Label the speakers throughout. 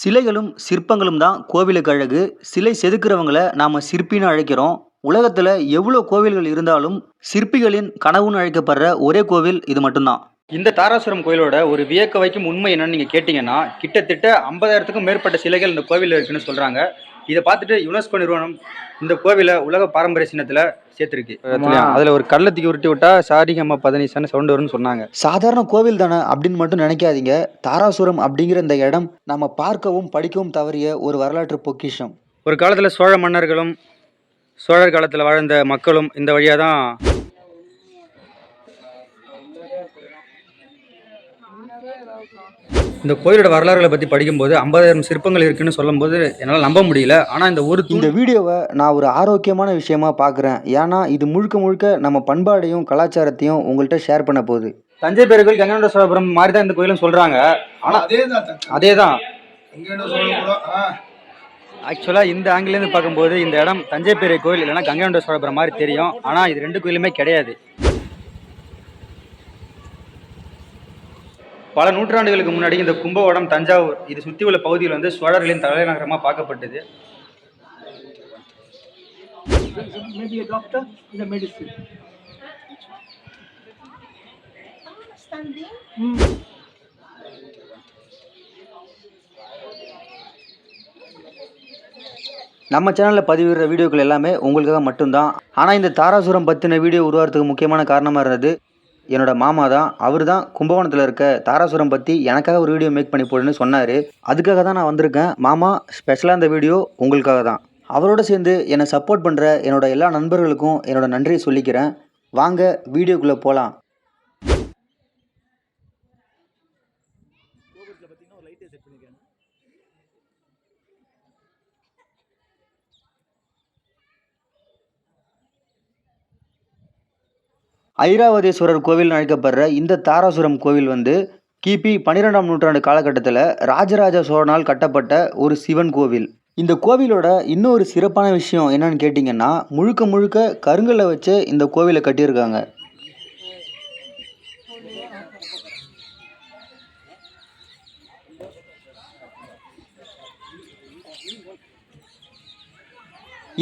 Speaker 1: சிலைகளும் சிற்பங்களும் தான் கோவிலுக்கு அழகு. சிலை செதுக்கிறவங்கள நாம சிற்பின்னு அழைக்கிறோம். உலகத்துல எவ்வளோ கோவில்கள் இருந்தாலும் சிற்பிகளின் கனவுன்னு அழைக்கப்படுற ஒரே கோவில் இது மட்டும்தான். இந்த தாராசுரம் கோயிலோட ஒரு வியக்க வைக்கும் உண்மை என்னன்னு நீங்க கேட்டீங்கன்னா கிட்டத்தட்ட ஐம்பதாயிரத்துக்கும் மேற்பட்ட சிலைகள் இந்த கோவிலில் இருக்குன்னு சொல்றாங்க. இதை பார்த்துட்டு யுனெஸ்கோ நிறுவனம் இந்த கோவிலை உலக பாரம்பரிய சின்னத்துல சேர்த்திருக்கு. அதுல ஒரு கள்ளத்துக்கு உருட்டி விட்டா சாரிகம்மா பதினீசான சவுண்ட் வரும்னு சொன்னாங்க. சாதாரண கோவில் தானே அப்படின்னு மட்டும் நினைக்காதீங்க. தாராசுரம் அப்படிங்கிற இந்த இடம் நம்ம பார்க்கவும் படிக்கவும் தவறிய ஒரு வரலாற்று பொக்கிஷம். ஒரு காலத்துல சோழ மன்னர்களும் சோழர் காலத்துல வாழ்ந்த மக்களும் இந்த வழியா தான் இந்த கோயிலோட வரலாறுகளை பற்றி படிக்கும்போது ஐம்பதாயிரம் சிற்பங்கள் இருக்குன்னு சொல்லும்போது என்னால் நம்ப முடியல. ஆனால் இந்த ஒரு இந்த வீடியோவை நான் ஒரு ஆரோக்கியமான விஷயமா பார்க்குறேன் ஏன்னா இது முழுக்க முழுக்க நம்ம பண்பாடையும் கலாச்சாரத்தையும் உங்கள்கிட்ட ஷேர் பண்ண போகுது. தஞ்சை பெரிய கோயில் கங்கனோட சோழபுரம் மாதிரி தான் இந்த கோயிலும் சொல்கிறாங்க ஆனால்
Speaker 2: அதே தான்
Speaker 1: அதே தான் ஆக்சுவலாக இந்த ஆங்கிலேருந்து பார்க்கும்போது இந்த இடம் தஞ்சை பெரிய கோயில் இல்லைன்னா கங்கனோட சோழபுரம் மாதிரி தெரியும். ஆனால் இது ரெண்டு கோயிலுமே கிடையாது. பல நூற்றாண்டுகளுக்கு முன்னாடி இந்த கும்பகோணம் தஞ்சாவூர் இது சுற்றி உள்ள பகுதியில் வந்து சோழர்களின் தலைநகரமாக பார்க்கப்பட்டது.
Speaker 3: Standing?
Speaker 1: நம்ம சேனலில் பதிவிடுற வீடியோக்கள் எல்லாமே உங்களுக்காக மட்டும்தான் ஆனால் இந்த தாராசுரம் பற்றின வீடியோ உருவாகிறதுக்கு முக்கியமான காரணமாக இருந்தது என்னோட மாமா தான் அவர் தான் கும்பகோணத்தில் இருக்க தாராசுரம் பற்றி எனக்காக ஒரு வீடியோ மேக் பண்ணி போடுன்னு சொன்னார். அதுக்காக தான் நான் வந்திருக்கேன். மாமா ஸ்பெஷலாக இந்த வீடியோ உங்களுக்காக தான். அவரோட சேர்ந்து என்னை சப்போர்ட் பண்ணுற என்னோட எல்லா நண்பர்களுக்கும் என்னோட நன்றியை சொல்லிக்கிறேன். வாங்க வீடியோக்குள்ளே போகலாம் ஐராவதேஸ்வரர் கோவில் அழைக்கப்படுற இந்த தாராசுரம் கோவில் வந்து கிபி பன்னிரெண்டாம் நூற்றாண்டு காலகட்டத்தில் ராஜராஜ சோழனால் கட்டப்பட்ட ஒரு சிவன் கோவில். இந்த கோவிலோட இன்னொரு சிறப்பான விஷயம் என்னன்னு கேட்டிங்கன்னா முழுக்க முழுக்க கருங்கல்லை வச்சு இந்த கோவிலை கட்டியிருக்காங்க.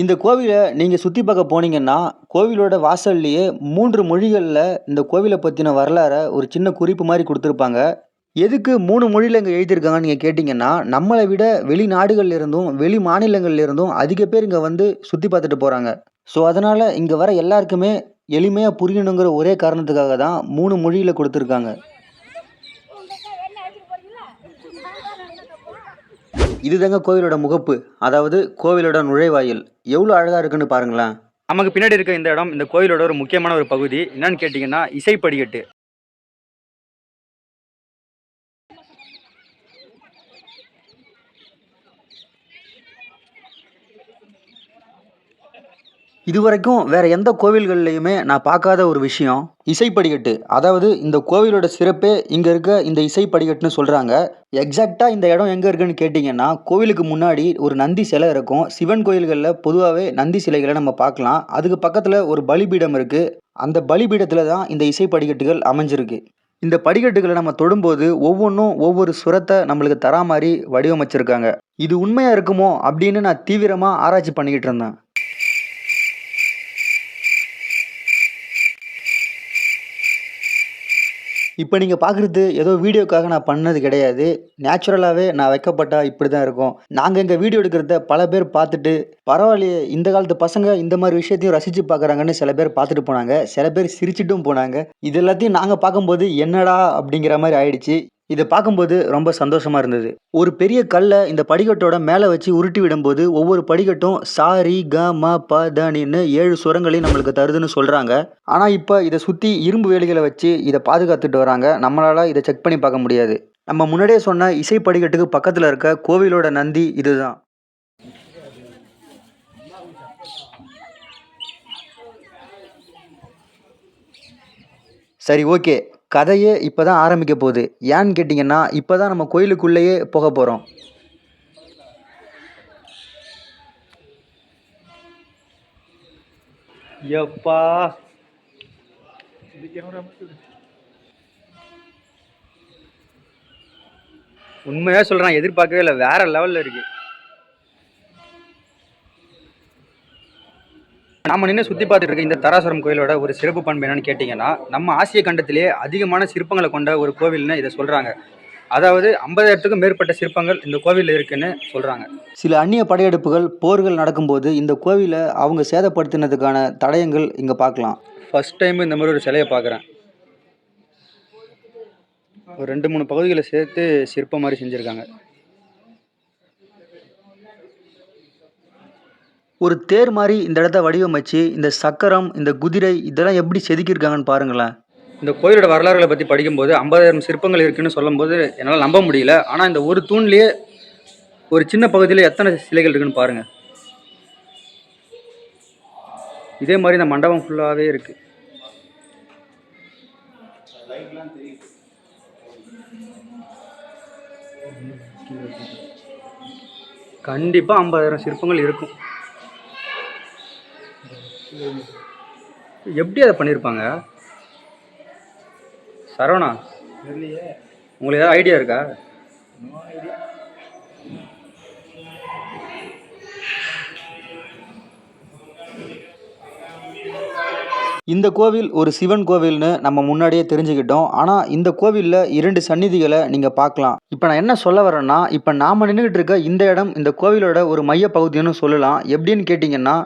Speaker 1: இந்த கோவிலை நீங்கள் சுற்றி பார்க்க போனீங்கன்னா கோவிலோட வாசல்லையே மூன்று மொழிகளில் இந்த கோவிலை பற்றின வரலாறை ஒரு சின்ன குறிப்பு மாதிரி கொடுத்துருப்பாங்க. எதுக்கு மூணு மொழியில் இங்கே எழுதியிருக்காங்கன்னு நீங்கள் கேட்டிங்கன்னா நம்மளை விட வெளிநாடுகள்லேருந்தும் வெளி மாநிலங்கள்லேருந்தும் அதிக பேர் இங்கே வந்து சுற்றி பார்த்துட்டு போகிறாங்க ஸோ அதனால் இங்கே வர எல்லாருக்குமே எளிமையாக புரியணுங்கிற ஒரே காரணத்துக்காக தான் மூணு மொழியில் கொடுத்துருக்காங்க. இதுதாங்க கோவிலோட முகப்பு. அதாவது கோவிலோட நுழைவாயில். எவ்வளோ அழகாக இருக்குன்னு பாருங்களேன். நமக்கு பின்னாடி இருக்க இந்த இடம் இந்த கோவிலோட ஒரு முக்கியமான ஒரு பகுதி. என்னன்னு கேட்டிங்கன்னா இசை இதுவரைக்கும் வேற எந்த கோவில்கள்லையுமே நான் பார்க்காத ஒரு விஷயம். இசைப்படிகட்டு. அதாவது இந்த கோவிலோட சிறப்பே இங்கே இருக்க இந்த இசைப்படிகட்டுன்னு சொல்கிறாங்க எக்ஸாக்டாக இந்த இடம் எங்கே இருக்குன்னு கேட்டிங்கன்னா கோவிலுக்கு முன்னாடி ஒரு நந்தி சிலை இருக்கும். சிவன் கோயில்களில் பொதுவாகவே நந்தி சிலைகளை நம்ம பார்க்கலாம். அதுக்கு பக்கத்தில் ஒரு பலிபீடம் இருக்குது அந்த பலிபீடத்தில் தான் இந்த இசை படிக்கட்டுகள் அமைஞ்சிருக்கு. இந்த படிக்கட்டுகளை நம்ம தொடும்போது ஒவ்வொன்றும் ஒவ்வொரு சுரத்தை நம்மளுக்கு தரா மாதிரி வடிவமைச்சிருக்காங்க. இது உண்மையாக இருக்குமோ அப்படின்னு நான் தீவிரமாக ஆராய்ச்சி பண்ணிக்கிட்டு இருந்தேன். இப்போ நீங்கள் பார்க்குறது ஏதோ வீடியோக்காக நான் பண்ணது கிடையாது. நேச்சுரலாகவே நான் வைக்கப்பட்டா இப்படி தான் இருக்கும். நாங்கள் எங்கள் வீடியோ எடுக்கிறத பல பேர் பார்த்துட்டு பரவாயில்லையே இந்த காலத்து பசங்க இந்த மாதிரி விஷயத்தையும் ரசித்து பார்க்குறாங்கன்னு சில பேர் பார்த்துட்டு போனாங்க. சில பேர் சிரிச்சிட்டும் போனாங்க. இது எல்லாத்தையும் நாங்கள் பார்க்கும்போது என்னடா அப்படிங்கிற மாதிரி ஆயிடுச்சு. இதை பார்க்கும்போது ரொம்ப சந்தோஷமா இருந்தது. ஒரு பெரிய கல்லை இந்த படிக்கட்டோட மேலே வச்சு உருட்டி விடும்போது ஒவ்வொரு படிக்கட்டும் சாரி க ம ப தனின்னு ஏழு சுரங்களையும் நம்மளுக்கு தருதுன்னு சொல்கிறாங்க ஆனால் இப்போ இதை சுற்றி இரும்பு வேலிகளை வச்சு இதை பாதுகாத்துட்டு வராங்க. நம்மளால் இதை செக் பண்ணி பார்க்க முடியாது. நம்ம முன்னாடியே சொன்ன இசை படிக்கட்டுக்கு பக்கத்தில் இருக்க கோவிலோட நந்தி இதுதான். சரி ஓகே. கதையே இப்போ தான் ஆரம்பிக்க போகுது. ஏன்னு கேட்டிங்கன்னா இப்போ தான் நம்ம கோயிலுக்குள்ளேயே போக போகிறோம் எப்பா? உண்மையாக சொல்கிறேன் எதிர்பார்க்கவே இல்லை. வேறு லெவலில் இருக்குது நாம நின்று சுற்றி பார்த்துட்டு இருக்க இந்த தராசுரம் கோயிலோட ஒரு சிறப்பு பண்பு என்னன்னு கேட்டிங்கன்னா நம்ம ஆசிய கண்டத்திலே அதிகமான சிற்பங்களை கொண்ட ஒரு கோவில்னு இதை சொல்கிறாங்க அதாவது ஐம்பதாயிரத்துக்கும் மேற்பட்ட சிற்பங்கள் இந்த கோவிலில் இருக்குன்னு சொல்கிறாங்க சில அந்நிய படையெடுப்புகள் போர்கள் நடக்கும்போது இந்த கோவிலை அவங்க சேதப்படுத்தினதுக்கான தடயங்கள் இங்கே பார்க்கலாம். ஃபர்ஸ்ட் டைம் இந்த மாதிரி ஒரு சிலையை பார்க்குறேன். ஒரு ரெண்டு மூணு பகுதிகளை சேர்த்து சிற்பம் மாதிரி செஞ்சுருக்காங்க. ஒரு தேர் மாதிரி இந்த இடத்த வடிவமைச்சு இந்த சக்கரம் இந்த குதிரை இதெல்லாம் எப்படி செதுக்கியிருக்காங்கன்னு பாருங்களேன். இந்த கோயிலோட வரலாறுகளை பற்றி படிக்கும்போது ஐம்பதாயிரம் சிற்பங்கள் இருக்குன்னு சொல்லும்போது என்னால் நம்ப முடியல. ஆனால் இந்த ஒரு தூண்லேயே ஒரு சின்ன பகுதியில் எத்தனை சிலைகள் இருக்குன்னு பாருங்கள் இதே மாதிரி இந்த மண்டபம் ஃபுல்லாகவே இருக்குது கண்டிப்பாக ஐம்பதாயிரம் சிற்பங்கள் இருக்கும். எப்படி அதை பண்ணியிருப்பாங்க சரவணா? உங்களுக்கு ஏதாவது ஐடியா இருக்கா? இந்த கோவில் ஒரு சிவன் கோவில்னு நம்ம முன்னாடியே தெரிஞ்சுக்கிட்டோம். ஆனால் இந்த கோவிலில் இரண்டு சந்நிதிகளை நீங்கள் பார்க்கலாம். இப்போ நான் என்ன சொல்ல வரேன்னா இப்போ நாம் நின்றுக்கிட்டு இருக்க இந்த இடம் இந்த கோவிலோட ஒரு மைய பகுதின்னு சொல்லலாம். எப்படின்னு கேட்டிங்கன்னா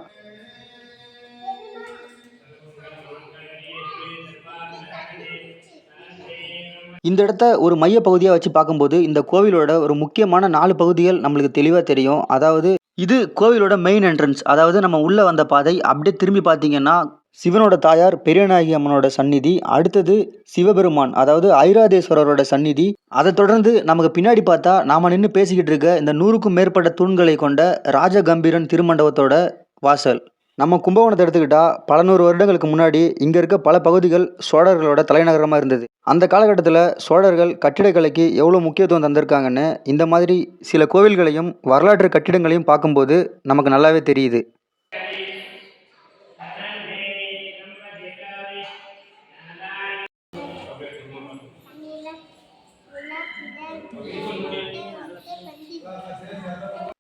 Speaker 1: இந்த இடத்த ஒரு மைய பகுதியாக வச்சு பார்க்கும்போது இந்த கோவிலோட ஒரு முக்கியமான நாலு பகுதிகள் நம்மளுக்கு தெளிவாக தெரியும். அதாவது இது கோவிலோட மெயின் என்ட்ரன்ஸ் அதாவது நம்ம உள்ளே வந்த பாதை. அப்படியே திரும்பி பார்த்தீங்கன்னா சிவனோட தாயார் பெரியநாயகி அம்மனோட சந்நிதி. அடுத்தது சிவபெருமான் அதாவது ஐராதேஸ்வரரோட சந்நிதி. அதை தொடர்ந்து நமக்கு பின்னாடி பார்த்தா நாம நின்று பேசிக்கிட்டு இருக்க இந்த நூறுக்கும் மேற்பட்ட தூண்களை கொண்ட ராஜகம்பீரன் திருமண்டபத்தோட வாசல். நம்ம கும்பகோணத்தை எடுத்துக்கிட்டா பல நூறு வருடங்களுக்கு முன்னாடி இங்கே இருக்க பல பகுதிகள் சோழர்களோட தலைநகரமாக இருந்தது. அந்த காலகட்டத்தில் சோழர்கள் கட்டிடக்கலைக்கு எவ்வளோ முக்கியத்துவம் தந்திருக்காங்கன்னு இந்த மாதிரி சில கோவில்களையும் வரலாற்று கட்டிடங்களையும் பார்க்கும்போது நமக்கு நல்லாவே தெரியுது.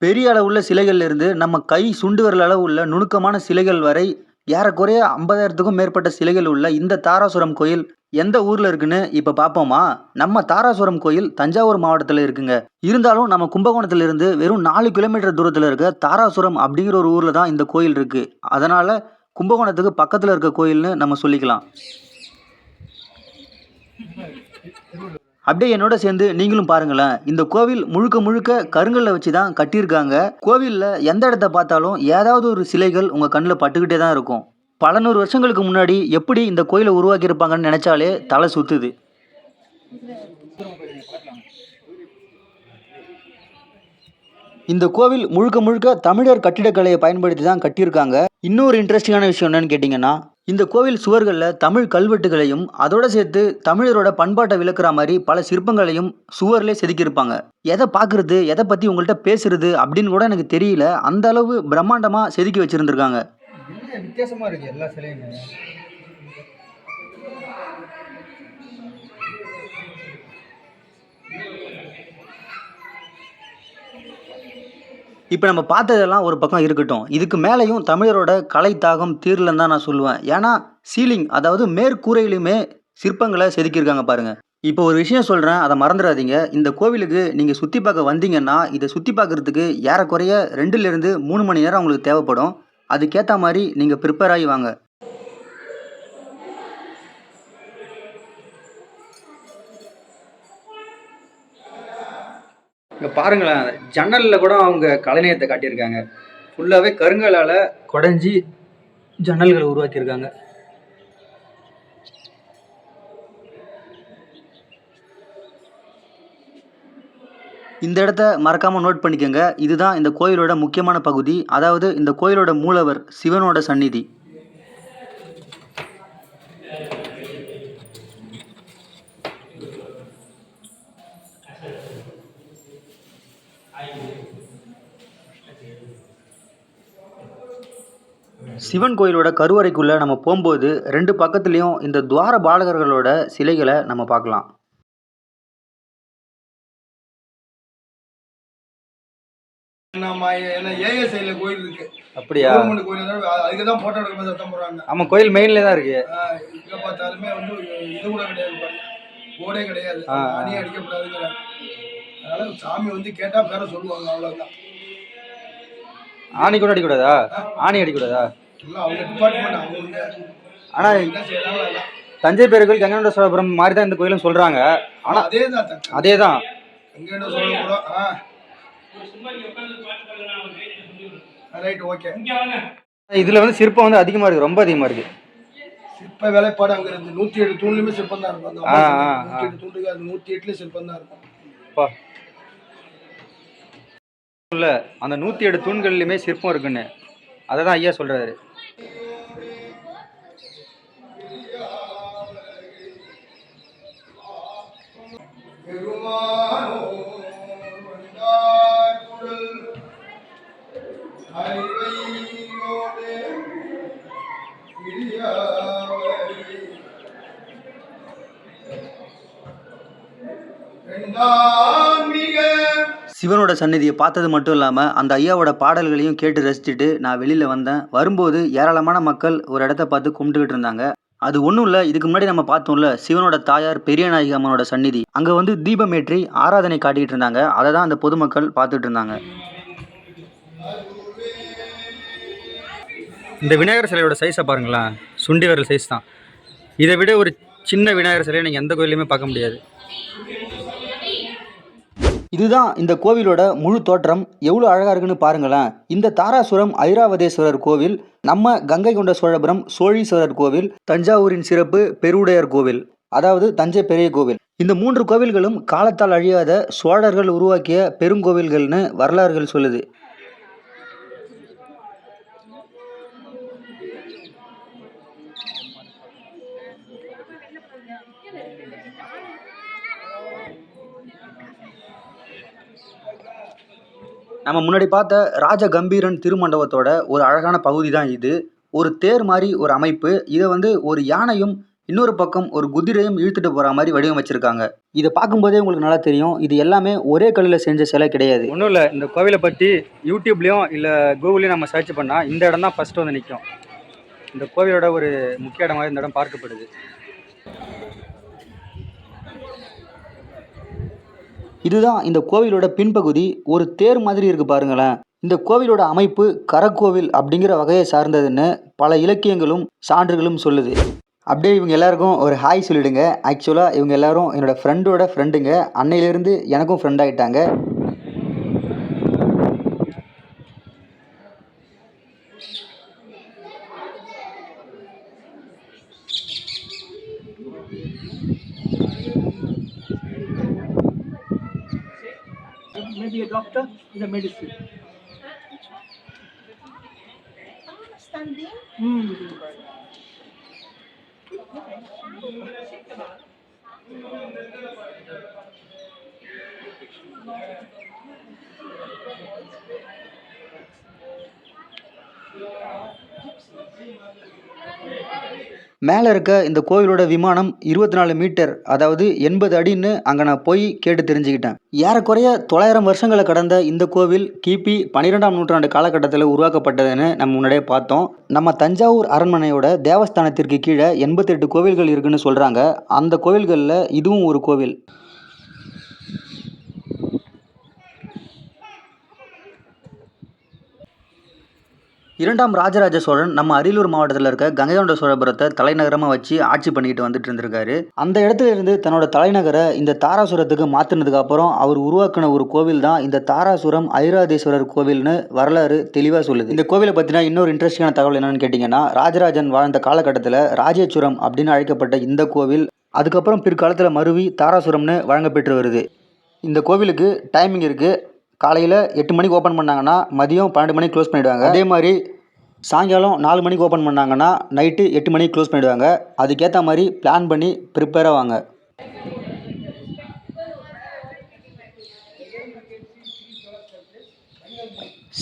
Speaker 1: பெரிய அளவுள்ள சிலைகள்ல இருந்து நம்ம கை சுண்டு விரல் அளவு உள்ள நுணுக்கமான சிலைகள் வரை ஏறக்குறைய ஐம்பதாயிரத்துக்கும் மேற்பட்ட சிலைகள் உள்ள இந்த தாராசுரம் கோயில் எந்த ஊர்ல இருக்குன்னு இப்ப பார்ப்போமா நம்ம தாராசுரம் கோயில் தஞ்சாவூர் மாவட்டத்தில் இருக்குங்க. இருந்தாலும் நம்ம கும்பகோணத்துல இருந்து வெறும் நாலு கிலோமீட்டர் தூரத்தில் இருக்க தாராசுரம் அப்படிங்கிற ஒரு ஊர்ல தான் இந்த கோயில் இருக்கு. அதனால கும்பகோணத்துக்கு பக்கத்தில் இருக்க கோயில்னு நம்ம சொல்லிக்கலாம். அப்படியே என்னோட சேர்ந்து நீங்களும் பாருங்களேன். இந்த கோவில் முழுக்க முழுக்க கருங்கல்ல வச்சு தான் கட்டியிருக்காங்க. கோவிலில் எந்த இடத்த பார்த்தாலும் ஏதாவது ஒரு சிலைகள் உங்கள் கண்ணில் பட்டுக்கிட்டே தான் இருக்கும். பல நூறு வருஷங்களுக்கு முன்னாடி எப்படி இந்த கோயிலை உருவாக்கியிருப்பாங்கன்னு நினச்சாலே தலை சுத்துது. இந்த கோவில் முழுக்க முழுக்க தமிழர் கட்டிடக்கலையை பயன்படுத்தி தான் கட்டியிருக்காங்க. இன்னொரு இன்ட்ரெஸ்டிங்கான விஷயம் என்னன்னு கேட்டிங்கன்னா இந்த கோவில் சுவர்களில் தமிழ் கல்வெட்டுகளையும் அதோட சேர்த்து தமிழரோட பண்பாட்டை விளக்குற மாதிரி பல சிற்பங்களையும் சுவர்லே செதுக்கியிருப்பாங்க. எதை பார்க்குறது எதை பற்றி உங்கள்கிட்ட பேசுறது அப்படின்னு கூட எனக்கு தெரியல. அந்த அளவு பிரம்மாண்டமாக செதுக்கி வச்சுருந்துருக்காங்க. வித்தியாசமாக இருக்குது எல்லா சிலையுமே. இப்போ நம்ம பார்த்ததெல்லாம் ஒரு பக்கம் இருக்கட்டும். இதுக்கு மேலேயும் தமிழரோட கலை தாகம் தீரலன்னு தான் நான் சொல்லுவேன். ஏன்னா சீலிங் அதாவது மேற்கூரையிலுமே சிற்பங்களை செதுக்கியிருக்காங்க பாருங்க. இப்போ ஒரு விஷயம் சொல்கிறேன் அதை மறந்துடாதீங்க. இந்த கோவிலுக்கு நீங்கள் சுற்றி பார்க்க வந்தீங்கன்னா இதை சுற்றி பார்க்குறதுக்கு ஏறக்குறைய ரெண்டுலேருந்து மூணு மணி நேரம் உங்களுக்கு தேவைப்படும். அதுக்கேற்ற மாதிரி நீங்கள் ப்ரிப்பேர் ஆகி வாங்க. இங்கே பாருங்களேன் ஜன்னலில் கூட அவங்க கலைநயத்தை காட்டியிருக்காங்க. ஃபுல்லாகவே கருங்கலால் குடஞ்சி ஜன்னல்களை உருவாக்கியிருக்காங்க. இந்த இடத்த மறக்காமல் நோட் பண்ணிக்கோங்க. இதுதான் இந்த கோயிலோட முக்கியமான பகுதி. அதாவது இந்த கோயிலோட மூலவர் சிவனோட சந்நிதி. சிவன் கோயிலோட கருவறைக்குள்ளே நம்ம போகும்போது ரெண்டு பக்கத்துலேயும் இந்த துவார பாலகர்களோட சிலைகளை நம்ம பார்க்கலாம். அப்படியா?
Speaker 2: அதுக்கு தான் போட்டோ எடுக்கும்போது சத்தம் போடுறாங்க.
Speaker 1: ஆமா கோயில் மெயின்ல தான் இருக்கு.
Speaker 2: எங்க பார்த்தாலுமே வந்து இது கூட கிடையாது போர்டே கிடையாது.
Speaker 1: ஆ, ஆ.
Speaker 2: அணி அடிக்கப்படாதுங்கிறாங்க. அதனால சாமி வந்து கேட்டா பேர சொல்லுவாங்க அவ்வளவுதான்.
Speaker 1: ஆணி கூட அடிக்கூடாதா ஆணி அடிக்கூடாதா
Speaker 2: எல்லாம் அவங்க டிபார்ட்மெண்ட் அவங்க
Speaker 1: ஆனா
Speaker 2: என்ன செய்யறாங்களோ அதான்
Speaker 1: தஞ்சை பெரிய கோயில் கங்கனோட சோழபுரம் மாதிரி தான் இந்த கோயிலும் சொல்றாங்க.
Speaker 2: ஆனா அதே தான்
Speaker 1: அதே தான் இதுல வந்து சிற்பம் வந்து அதிகமா இருக்கு ரொம்ப அதிகமா இருக்கு.
Speaker 2: சிற்ப வேலைப்பாடு அங்க இருந்து நூத்தி எட்டு தூண்லயுமே சிற்பம் தான் இருக்கும். நூத்தி எட்டு தூண்டுக்கு அது நூத்தி எட்டுல சிற்பம் தான் இருக்கும்.
Speaker 1: இல்ல அந்த நூத்தி ஏழு தூண்கள்லயுமே சிற்பம் இருக்குன்னு. அதை தான் ஐயா சொல்றாரு. சிவனோட சந்நிதியை பார்த்தது மட்டும் இல்லாமல் அந்த ஐயாவோட பாடல்களையும் கேட்டு ரசிச்சுட்டு நான் வெளியில் வந்தேன். வரும்போது ஏராளமான மக்கள் ஒரு இடத்த பார்த்து கும்பிட்டுக்கிட்டு இருந்தாங்க. அது ஒன்றும் இல்லை இதுக்கு முன்னாடி நம்ம பார்த்தோம்ல சிவனோட தாயார் பெரியநாயகி அம்மனோட சந்நிதி. அங்கே வந்து தீபமேற்றி ஆராதனை காட்டிக்கிட்டு இருந்தாங்க. அதை தான் அந்த பொதுமக்கள் பார்த்துட்டு இருந்தாங்க. இந்த விநாயகர் சிலையோட சைஸை பாருங்களேன். சுண்டி வரல் சைஸ் தான். இதை விட ஒரு சின்ன விநாயகர் சிலையை நீங்கள் எந்த கோயிலையுமே பார்க்க முடியாது. இதுதான் இந்த கோவிலோட முழு தோற்றம். எவ்வளோ அழகாக இருக்குன்னு பாருங்களேன். இந்த தாராசுரம் ஐராவதேஸ்வரர் கோவில் நம்ம கங்கை கொண்ட சோழபுரம் சோழீஸ்வரர் கோவில் தஞ்சாவூரின் சிறப்பு பெருவுடையார் கோவில் அதாவது தஞ்சை பெரிய கோவில். இந்த மூன்று கோவில்களும் காலத்தால் அழியாத சோழர்கள் உருவாக்கிய பெருங்கோவில்கள்னு வரலாறுகள் சொல்லுது. நம்ம முன்னாடி பார்த்த ராஜ கம்பீரன் திருமண்டபத்தோட ஒரு அழகான பகுதி தான் இது. ஒரு தேர் மாதிரி ஒரு அமைப்பு. இதை வந்து ஒரு யானையும் இன்னொரு பக்கம் ஒரு குதிரையும் இழுத்துட்டு போற மாதிரி வடிவமைச்சிருக்காங்க. இதை பார்க்கும்போதே உங்களுக்கு நல்லா தெரியும். இது எல்லாமே ஒரே கல்லில் செஞ்ச சிலை கிடையாது. ஒன்றும் இல்லை. இந்த கோவிலை பற்றி யூடியூப்லேயும் இல்லை கூகுள்லேயும் நம்ம சர்ச் பண்ணால் இந்த இடம் தான் ஃபஸ்ட்டு வந்து நிற்கும் இந்த கோவிலோட ஒரு முக்கிய இடமாக இந்த இடம் பார்க்கப்படுது. இதுதான் இந்த கோவிலோட பின்பகுதி. ஒரு தேர் மாதிரி இருக்கு பாருங்களேன். இந்த கோவிலோட அமைப்பு கரக்கோவில் அப்படிங்கிற வகையை சார்ந்ததுன்னு பல இலக்கியங்களும் சான்றுகளும் சொல்லுது. அப்படியே இவங்க எல்லாருக்கும் ஒரு ஹாய் சொல்லிவிடுங்க ஆக்சுவலாக இவங்க எல்லாரும் என்னோடய ஃப்ரெண்டோட ஃப்ரெண்டுங்க அன்னையிலேருந்து எனக்கும் ஃப்ரெண்ட் ஆகிட்டாங்க
Speaker 2: may be a doctor in the medicine.
Speaker 3: Understanding?
Speaker 2: Mm.
Speaker 1: மேலே இருக்க இந்த கோவிலோட விமானம் இருபத்தி நாலு மீட்டர் அதாவது எண்பது அடின்னு அங்கே நான் போய் கேட்டு தெரிஞ்சுக்கிட்டேன். ஏறக்குறைய தொள்ளாயிரம் வருஷங்களை கடந்த இந்த கோவில் கிபி பன்னிரெண்டாம் நூற்றாண்டு காலகட்டத்தில் உருவாக்கப்பட்டதுன்னு நம்ம முன்னாடியே பார்த்தோம். நம்ம தஞ்சாவூர் அரண்மனையோட தேவஸ்தானத்திற்கு கீழே எண்பத்தெட்டு கோவில்கள் இருக்குன்னு சொல்கிறாங்க அந்த கோவில்களில் இதுவும் ஒரு கோவில். இரண்டாம் ராஜராஜ சோழன் நம்ம அரியலூர் மாவட்டத்தில் இருக்க கங்கைகொண்ட சோழபுரத்தை தலைநகரமாக வச்சு ஆட்சி பண்ணிக்கிட்டு வந்துட்டு இருந்திருக்காரு. அந்த இடத்துல இருந்து தன்னோட தலைநகரை இந்த தாராசுரத்துக்கு மாற்றினதுக்கு அப்புறம் அவர் உருவாக்கின ஒரு கோவில் தான் இந்த தாராசுரம் ஐராதேஸ்வரர் கோவில்னு வரலாறு தெளிவாக சொல்லுது. இந்த கோவிலை பற்றின இன்னொரு இன்ட்ரெஸ்டிங்கான தகவல் என்னன்னு கேட்டிங்கன்னா ராஜராஜன் வாழ்ந்த காலகட்டத்தில் ராஜேச்சுரம் அப்படின்னு அழைக்கப்பட்ட இந்த கோவில் அதுக்கப்புறம் பிற்காலத்தில் மருவி தாராசுரம்னு வழங்கப்பெற்று வருது. இந்த கோவிலுக்கு டைமிங் இருக்குது காலையில் எட்டு மணிக்கு ஓப்பன் பண்ணாங்கன்னா மதியம் பன்னெண்டு மணிக்கு க்ளோஸ் பண்ணிவிடுவாங்க அதே மாதிரி சாயங்காலம் நாலு மணிக்கு ஓப்பன் பண்ணாங்கன்னா நைட்டு எட்டு மணிக்கு க்ளோஸ் பண்ணிவிடுவாங்க அதுக்கேற்ற மாதிரி பிளான் பண்ணி ப்ரிப்பேராக வாங்க.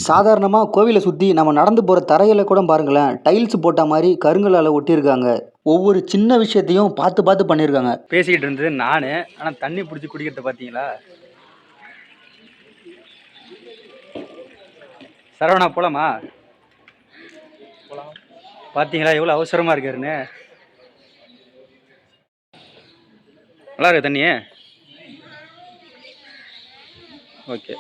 Speaker 1: சாதாரணமாக கோவிலை சுற்றி நம்ம நடந்து போகிற தரையில் கூட பாருங்களேன் டைல்ஸ் போட்ட மாதிரி கருங்கலால் ஒட்டியிருக்காங்க. ஒவ்வொரு சின்ன விஷயத்தையும் பார்த்து பார்த்து பண்ணியிருக்காங்க. பேசிக்கிட்டு இருந்தது நான். ஆனால் தண்ணி பிடிச்சி குடிக்கிறத பார்த்தீங்களா? சரவணா போலாமா? பார்த்தீங்களா எவ்வளோ அவசரமாக இருக்காருன்னு? நல்லா இருக்கு தண்ணி ஓகே.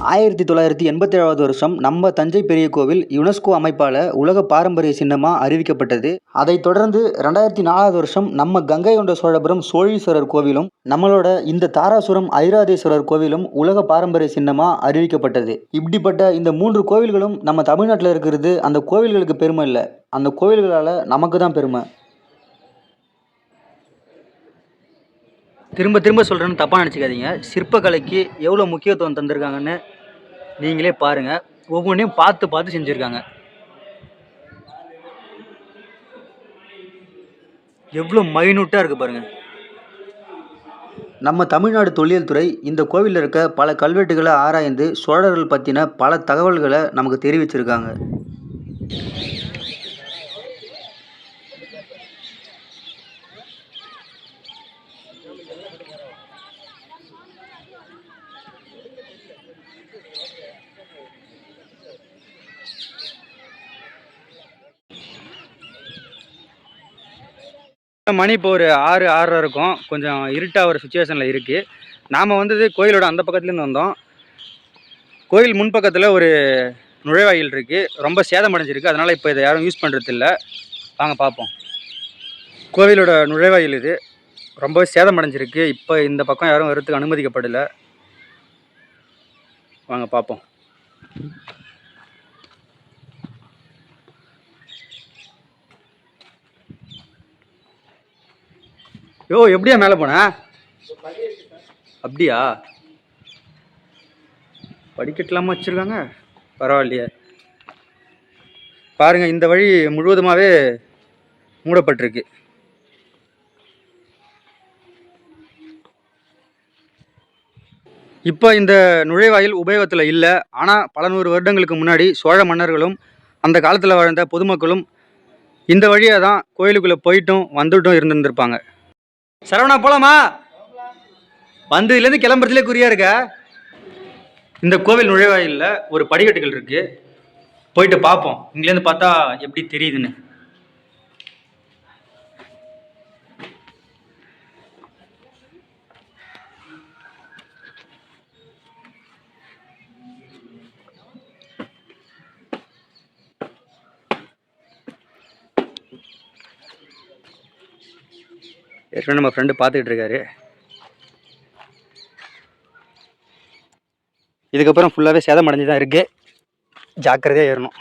Speaker 1: ஆயிரத்தி தொள்ளாயிரத்தி எண்பத்தேழாவது வருஷம் நம்ம தஞ்சை பெரிய கோவில் யுனெஸ்கோ அமைப்பால் உலக பாரம்பரிய சின்னமாக அறிவிக்கப்பட்டது. அதைத் தொடர்ந்து ரெண்டாயிரத்தி நாலாவது வருஷம் நம்ம கங்கை கொண்ட சோழபுரம் சோழீஸ்வரர் கோவிலும் நம்மளோட இந்த தாராசுரம் ஐராதேஸ்வரர் கோவிலும் உலக பாரம்பரிய சின்னமாக அறிவிக்கப்பட்டது. இப்படிப்பட்ட இந்த மூன்று கோவில்களும் நம்ம தமிழ்நாட்டில் இருக்கிறது அந்த கோவில்களுக்கு பெருமை இல்லை. அந்த கோவில்களால் நமக்கு தான் பெருமை. திரும்ப திரும்ப சொல்கிறேன்னு தப்பாக நினச்சிக்காதீங்க. சிற்பக்கலைக்கு எவ்வளோ முக்கியத்துவம் தந்திருக்காங்கன்னு நீங்களே பாருங்கள் ஒவ்வொன்றையும் பார்த்து பார்த்து செஞ்சுருக்காங்க. எவ்வளோ மைனூட்டாக இருக்குது பாருங்கள் நம்ம தமிழ்நாடு தொல்லியல் துறை இந்த கோவிலில் இருக்க பல கல்வெட்டுகளை ஆராய்ந்து சோழர்கள் பற்றின பல தகவல்களை நமக்கு தெரிவிச்சிருக்காங்க. மணி இப்போ ஒரு ஆறு ஆறரை இருக்கும். கொஞ்சம் இருட்டாக ஒரு சுச்சுவேஷனில் இருக்குது நாம் வந்தது கோயிலோட அந்த பக்கத்துலேருந்து வந்தோம். கோயில் முன்பக்கத்தில் ஒரு நுழைவாயில் இருக்குது ரொம்ப சேதம் அடைஞ்சிருக்கு. அதனால் இப்போ இதை யாரும் யூஸ் பண்ணுறதில்ல வாங்க பார்ப்போம். கோவிலோட நுழைவாயில் இது. ரொம்ப சேதமடைஞ்சிருக்கு இப்போ இந்த பக்கம் யாரும் வரத்துக்கு அனுமதிக்கப்படலை. வாங்க பார்ப்போம். யோ எப்படியா மேலே போன? அப்படியா? படிக்கட்டலாமா வச்சுருக்காங்க? பரவாயில்லையே. பாருங்கள் இந்த வழி முழுவதுமாகவே மூடப்பட்டிருக்கு. இப்போ இந்த நுழைவாயில் உபயோகத்தில் இல்லை. ஆனால் பல நூறு வருடங்களுக்கு முன்னாடி சோழ மன்னர்களும் அந்த காலத்தில் வாழ்ந்த பொதுமக்களும் இந்த வழியாக தான் கோயிலுக்குள்ளே போயிட்டும் வந்துட்டும் இருந்திருந்திருப்பாங்க. சரவணா போலாமா? வந்ததுலேருந்து கிளம்புறதுலே குறியா இருக்க? இந்த கோவில் நுழைவாயிலில் ஒரு படிக்கட்டுகள் இருக்கு. போயிட்டு பார்ப்போம் இங்கேருந்து பார்த்தா எப்படி தெரியுதுன்னு. ஏற்கனவே நம்ம ஃப்ரெண்டு பார்த்துக்கிட்டு இருக்காரு இதுக்கப்புறம் ஃபுல்லாகவே சேதம் அடைஞ்சு தான் இருக்கு. ஜாக்கிரதையாக ஏறணும்.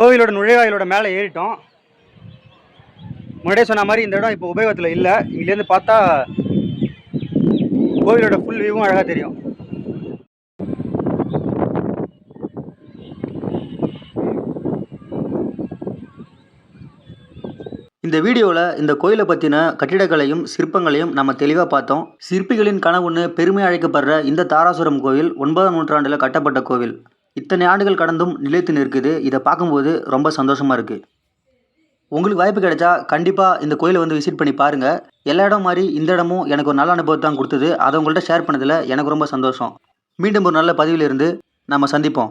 Speaker 1: கோவிலோட நுழைவாயிலோட மேலே ஏறிட்டோம். முன்னாடியே சொன்ன மாதிரி இந்த இடம் இப்போ உபயோகத்தில் இல்லை. இங்கேருந்து பார்த்தா கோவிலோட ஃபுல் வியூவும் அழகாக தெரியும். இந்த வீடியோவில் இந்த கோயிலை பற்றின கட்டிடக்கலையும் சிற்பங்களையும் நம்ம தெளிவாக பார்த்தோம். சிற்பிகளின் கனவுன்னு பெருமை அழைக்கப்படுற இந்த தாராசுரம் கோவில் ஒன்பதாம் நூற்றாண்டில் கட்டப்பட்ட கோவில். இத்தனை ஆண்டுகள் கடந்தும் நிலைத்து நிற்குது. இதை பார்க்கும்போது ரொம்ப சந்தோஷமாக இருக்குது உங்களுக்கு வாய்ப்பு கிடைச்சா கண்டிப்பாக இந்த கோயிலை வந்து விசிட் பண்ணி பாருங்கள் எல்லா இடம் மாதிரி இந்த இடமும் எனக்கு ஒரு நல்ல அனுபவத்தை தான் கொடுத்தது. அதை உங்கள்கிட்ட ஷேர் பண்ணதில் எனக்கு ரொம்ப சந்தோஷம். மீண்டும் ஒரு நல்ல பதிவில் இருந்து நம்ம சந்திப்போம்.